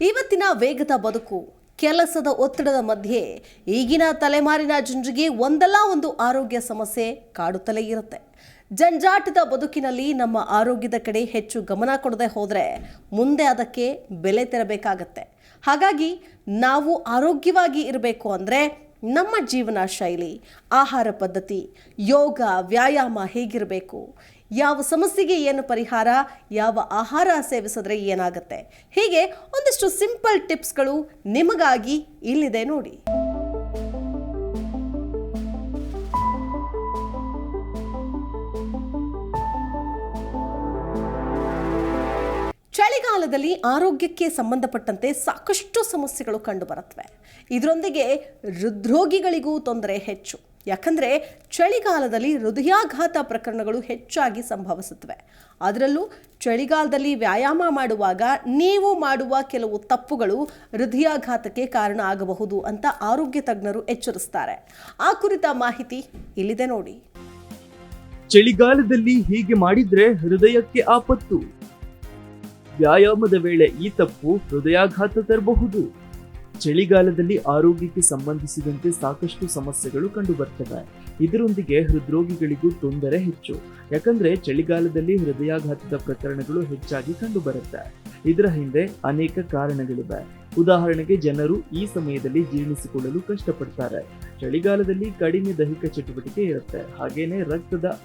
ಇವತ್ತಿನ ವೇಗದ ಬದುಕು, ಕೆಲಸದ ಒತ್ತಡದ ಮಧ್ಯೆ ಈಗಿನ ತಲೆಮಾರಿನ ಜನರಿಗೆ ಒಂದಲ್ಲ ಒಂದು ಆರೋಗ್ಯ ಸಮಸ್ಯೆ ಕಾಡುತ್ತಲೇ ಇರುತ್ತೆ. ಜಂಜಾಟದ ಬದುಕಿನಲ್ಲಿ ನಮ್ಮ ಆರೋಗ್ಯದ ಕಡೆ ಹೆಚ್ಚು ಗಮನ ಕೊಡದೆ ಹೋದರೆ ಮುಂದೆ ಅದಕ್ಕೆ ಬೆಲೆ ತೆರಬೇಕಾಗತ್ತೆ. ಹಾಗಾಗಿ ನಾವು ಆರೋಗ್ಯವಾಗಿ ಇರಬೇಕು ಅಂದರೆ ನಮ್ಮ ಜೀವನ ಶೈಲಿ, ಆಹಾರ ಪದ್ಧತಿ, ಯೋಗ, ವ್ಯಾಯಾಮ ಹೇಗಿರಬೇಕು ಯಾವ ಸಮಸ್ಯೆಗೆ ಏನು ಪರಿಹಾರ, ಯಾವ ಆಹಾರ ಸೇವಿಸಿದ್ರೆ ಏನಾಗುತ್ತೆ? ಹೀಗೆ ಒಂದಿಷ್ಟು ಸಿಂಪಲ್ ಟಿಪ್ಸ್ಗಳು ನಿಮಗಾಗಿ ಇಲ್ಲಿದೆ ನೋಡಿ. ಚಳಿಗಾಲದಲ್ಲಿ ಆರೋಗ್ಯಕ್ಕೆ ಸಂಬಂಧಪಟ್ಟಂತೆ ಸಾಕಷ್ಟು ಸಮಸ್ಯೆಗಳು ಕಂಡುಬರುತ್ತವೆ. ಇದರೊಂದಿಗೆ ಹೃದ್ರೋಗಿಗಳಿಗೂ ತೊಂದರೆ ಹೆಚ್ಚು. ಯಾಕಂದರೆ ಚಳಿಗಾಲದಲ್ಲಿ ಹೃದಯಾಘಾತ ಪ್ರಕರಣಗಳು ಹೆಚ್ಚಾಗಿ ಸಂಭವಿಸುತ್ತವೆ. ಅದರಲ್ಲೂ ಚಳಿಗಾಲದಲ್ಲಿ ವ್ಯಾಯಾಮ ಮಾಡುವಾಗ ನೀವು ಮಾಡುವ ಕೆಲವು ತಪ್ಪುಗಳು ಹೃದಯಾಘಾತಕ್ಕೆ ಕಾರಣ ಆಗಬಹುದು ಅಂತ ಆರೋಗ್ಯ ತಜ್ಞರು ಎಚ್ಚರಿಸ್ತಾರೆ. ಆ ಕುರಿತ ಮಾಹಿತಿ ಇಲ್ಲಿದೆ ನೋಡಿ. ಚಳಿಗಾಲದಲ್ಲಿ ಹೀಗೆ ಮಾಡಿದ್ರೆ ಹೃದಯಕ್ಕೆ ಆಪತ್ತು. ವ್ಯಾಯಾಮದ ವೇಳೆ ಈ ತಪ್ಪು ಹೃದಯಾಘಾತ ತರಬಹುದು. ಚಳಿಗಾಲದಲ್ಲಿ ಆರೋಗ್ಯಕ್ಕೆ ಸಂಬಂಧಿಸಿದಂತೆ ಸಾಕಷ್ಟು ಸಮಸ್ಯೆಗಳು ಕಂಡುಬರ್ತವೆ. ಇದರೊಂದಿಗೆ ಹೃದ್ರೋಗಿಗಳಿಗೂ ತೊಂದರೆ ಹೆಚ್ಚು. ಯಾಕಂದ್ರೆ ಚಳಿಗಾಲದಲ್ಲಿ ಹೃದಯಾಘಾತದ ಪ್ರಕರಣಗಳು ಹೆಚ್ಚಾಗಿ ಕಂಡುಬರುತ್ತೆ. ಇದರ ಹಿಂದೆ ಅನೇಕ ಕಾರಣಗಳಿವೆ. ಉದಾಹರಣೆಗೆ ಜನರು ಈ ಸಮಯದಲ್ಲಿ ಜೀರ್ಣಿಸಿಕೊಳ್ಳಲು ಕಷ್ಟಪಡ್ತಾರೆ. ಚಳಿಗಾಲದಲ್ಲಿ ಕಡಿಮೆ ದೈಹಿಕ ಚಟುವಟಿಕೆ ಇರುತ್ತೆ. ಹಾಗೇನೆ ರಕ್ತದ,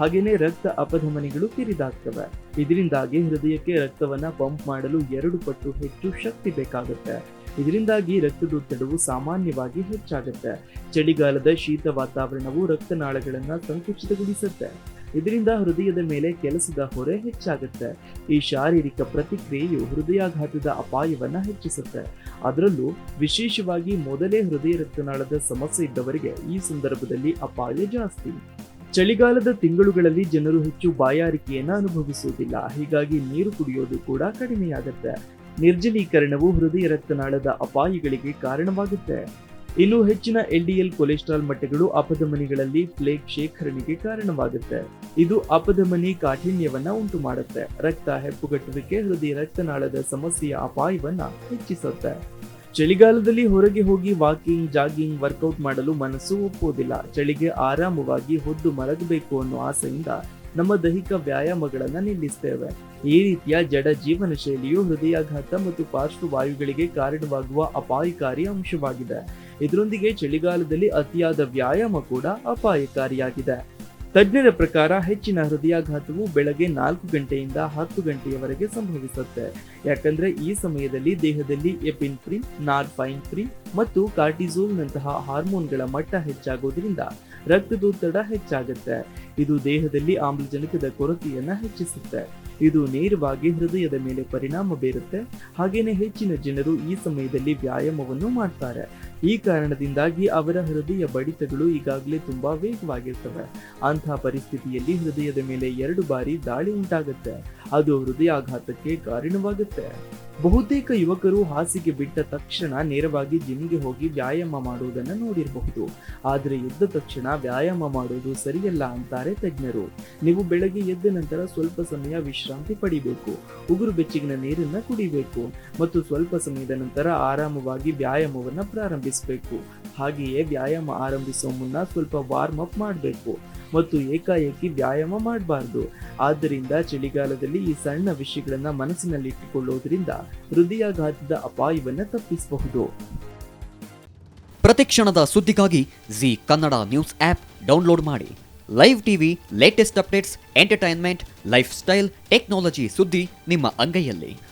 ಹಾಗೇನೆ ರಕ್ತ ಅಪಧಮನಿಗಳು ಕಿರಿದಾಗ್ತವೆ. ಇದರಿಂದಾಗಿ ಹೃದಯಕ್ಕೆ ರಕ್ತವನ್ನ ಪಂಪ್ ಮಾಡಲು ಎರಡು ಪಟ್ಟು ಹೆಚ್ಚು ಶಕ್ತಿ ಬೇಕಾಗುತ್ತೆ. ಇದರಿಂದಾಗಿ ರಕ್ತದೊತ್ತಡವು ಸಾಮಾನ್ಯವಾಗಿ ಹೆಚ್ಚಾಗುತ್ತೆ. ಚಳಿಗಾಲದ ಶೀತ ವಾತಾವರಣವು ರಕ್ತನಾಳಗಳನ್ನು ಸಂಕುಚಿತಗೊಳಿಸುತ್ತೆ. ಇದರಿಂದ ಹೃದಯದ ಮೇಲೆ ಕೆಲಸದ ಹೊರೆ ಹೆಚ್ಚಾಗುತ್ತೆ. ಈ ಶಾರೀರಿಕ ಪ್ರತಿಕ್ರಿಯೆಯು ಹೃದಯಾಘಾತದ ಅಪಾಯವನ್ನು ಹೆಚ್ಚಿಸುತ್ತೆ. ಅದರಲ್ಲೂ ವಿಶೇಷವಾಗಿ ಮೊದಲೇ ಹೃದಯ ರಕ್ತನಾಳದ ಸಮಸ್ಯೆ ಇದ್ದವರಿಗೆ ಈ ಸಂದರ್ಭದಲ್ಲಿ ಅಪಾಯ ಜಾಸ್ತಿ. ಚಳಿಗಾಲದ ತಿಂಗಳುಗಳಲ್ಲಿ ಜನರು ಹೆಚ್ಚು ಬಾಯಾರಿಕೆಯನ್ನು ಅನುಭವಿಸುವುದಿಲ್ಲ. ಹೀಗಾಗಿ ನೀರು ಕುಡಿಯೋದು ಕೂಡ ಕಡಿಮೆಯಾಗುತ್ತೆ. ನಿರ್ಜಲೀಕರಣವು ಹೃದಯ ರಕ್ತನಾಳದ ಅಪಾಯಗಳಿಗೆ ಕಾರಣವಾಗುತ್ತೆ. ಇನ್ನು ಹೆಚ್ಚಿನ ಎಲ್ಡಿಎಲ್ ಕೊಲೆಸ್ಟ್ರಾಲ್ ಮಟ್ಟಗಳು ಅಪಧಮನಿಗಳಲ್ಲಿ ಪ್ಲೇಗ್ ಶೇಖರಣೆಗೆ ಕಾರಣವಾಗುತ್ತೆ. ಇದು ಅಪಧಮನಿ ಕಾಠಿಣ್ಯವನ್ನ ಉಂಟು ಮಾಡುತ್ತೆ ರಕ್ತ ಹೆಪ್ಪುಗಟ್ಟುವಿಕೆ ಹೃದಯ ರಕ್ತನಾಳದ ಸಮಸ್ಯೆಯ ಅಪಾಯವನ್ನ ಹೆಚ್ಚಿಸುತ್ತೆ. ಚಳಿಗಾಲದಲ್ಲಿ ಹೊರಗೆ ಹೋಗಿ ವಾಕಿಂಗ್, ಜಾಗಿಂಗ್, ವರ್ಕೌಟ್ ಮಾಡಲು ಮನಸ್ಸು ಒಪ್ಪುವುದಿಲ್ಲ. ಚಳಿಗೆ ಆರಾಮವಾಗಿ ಹೊದ್ದು ಮಲಗಬೇಕು ಅನ್ನೋ ಆಸೆಯಿಂದ ನಮ್ಮ ದೈಹಿಕ ವ್ಯಾಯಾಮಗಳನ್ನು ನಿಲ್ಲಿಸ್ತೇವೆ. ಈ ರೀತಿಯ ಜಡ ಜೀವನ ಶೈಲಿಯು ಹೃದಯಾಘಾತ ಮತ್ತು ಪಾರ್ಶ್ವವಾಯುಗಳಿಗೆ ಕಾರಣವಾಗುವ ಅಪಾಯಕಾರಿ ಅಂಶವಾಗಿದೆ. ಇದರೊಂದಿಗೆ ಚಳಿಗಾಲದಲ್ಲಿ ಅತಿಯಾದ ವ್ಯಾಯಾಮ ಕೂಡ ಅಪಾಯಕಾರಿಯಾಗಿದೆ. ತಜ್ಞರ ಪ್ರಕಾರ ಹೆಚ್ಚಿನ ಹೃದಯಾಘಾತವು ಬೆಳಗ್ಗೆ ನಾಲ್ಕು ಗಂಟೆಯಿಂದ ಹತ್ತು ಗಂಟೆಯವರೆಗೆ ಸಂಭವಿಸುತ್ತೆ. ಯಾಕಂದ್ರೆ ಈ ಸಮಯದಲ್ಲಿ ದೇಹದಲ್ಲಿ ಎಪಿನ್ ಫ್ರೀ ಎಪಿನ್ಫ್ರಿನ್ ಫ್ರೀ ಮತ್ತು ಕಾರ್ಟಿಸೋಲ್ನಂತಹ ಹಾರ್ಮೋನ್ಗಳ ಮಟ್ಟ ಹೆಚ್ಚಾಗೋದ್ರಿಂದ ರಕ್ತದೊತ್ತಡ ಹೆಚ್ಚಾಗುತ್ತೆ. ಇದು ದೇಹದಲ್ಲಿ ಆಮ್ಲಜನಕದ ಕೊರತೆಯನ್ನ ಹೆಚ್ಚಿಸುತ್ತೆ. ಇದು ನೇರವಾಗಿ ಹೃದಯದ ಮೇಲೆ ಪರಿಣಾಮ ಬೀರುತ್ತೆ. ಹಾಗೇನೆ ಹೆಚ್ಚಿನ ಜನರು ಈ ಸಮಯದಲ್ಲಿ ವ್ಯಾಯಾಮವನ್ನು ಮಾಡ್ತಾರೆ. ಈ ಕಾರಣದಿಂದಾಗಿ ಅವರ ಹೃದಯ ಬಡಿತಗಳು ಈಗಾಗಲೇ ತುಂಬಾ ವೇಗವಾಗಿರ್ತವೆ. ಅಂತಹ ಪರಿಸ್ಥಿತಿಯಲ್ಲಿ ಹೃದಯದ ಮೇಲೆ ಎರಡು ಬಾರಿ ದಾಳಿ ಉಂಟಾಗುತ್ತೆ. ಅದು ಹೃದಯಾಘಾತಕ್ಕೆ ಕಾರಣವಾಗುತ್ತೆ. ಬಹುತೇಕ ಯುವಕರು ಹಾಸಿಗೆ ಬಿಟ್ಟ ತಕ್ಷಣ ನೇರವಾಗಿ ಜಿಮ್ಗೆ ಹೋಗಿ ವ್ಯಾಯಾಮ ಮಾಡುವುದನ್ನು ನೋಡಿರಬಹುದು. ಆದರೆ ಎದ್ದ ತಕ್ಷಣ ವ್ಯಾಯಾಮ ಮಾಡುವುದು ಸರಿಯಲ್ಲ ಅಂತಾರೆ ತಜ್ಞರು. ನೀವು ಬೆಳಗ್ಗೆ ಎದ್ದ ನಂತರ ಸ್ವಲ್ಪ ಸಮಯ ವಿಶ್ರಾಂತಿ ಪಡಿಬೇಕು. ಉಗುರು ಬೆಚ್ಚಗಿನ ನೀರನ್ನು ಕುಡಿಬೇಕು ಮತ್ತು ಸ್ವಲ್ಪ ಸಮಯದ ನಂತರ ಆರಾಮವಾಗಿ ವ್ಯಾಯಾಮವನ್ನು ಪ್ರಾರಂಭಿಸಬೇಕು. ಹಾಗೆಯೇ ವ್ಯಾಯಾಮ ಆರಂಭಿಸುವ ಮುನ್ನ ಸ್ವಲ್ಪ ವಾರ್ಮ್ ಅಪ್ ಮಾಡಬೇಕು. ಮತ್ತು ಏಕಾಏಕಿ ವ್ಯಾಯಾಮ ಮಾಡಬಾರ್ದು. ಆದ್ದರಿಂದ ಚಳಿಗಾಲದಲ್ಲಿ ಈ ಸಣ್ಣ ವಿಷಯಗಳನ್ನು ಮನಸ್ಸಿನಲ್ಲಿಟ್ಟುಕೊಳ್ಳುವುದರಿಂದ ಹೃದಯಾಘಾತದ ಅಪಾಯವನ್ನು ತಪ್ಪಿಸಬಹುದು. ಪ್ರತಿಕ್ಷಣದ ಸುದ್ದಿಗಾಗಿ Zee Kannada news app download ಮಾಡಿ. Live TV latest updates entertainment lifestyle technology ಸುದ್ದಿ ನಿಮ್ಮ ಅಂಗೈಯಲ್ಲಿ.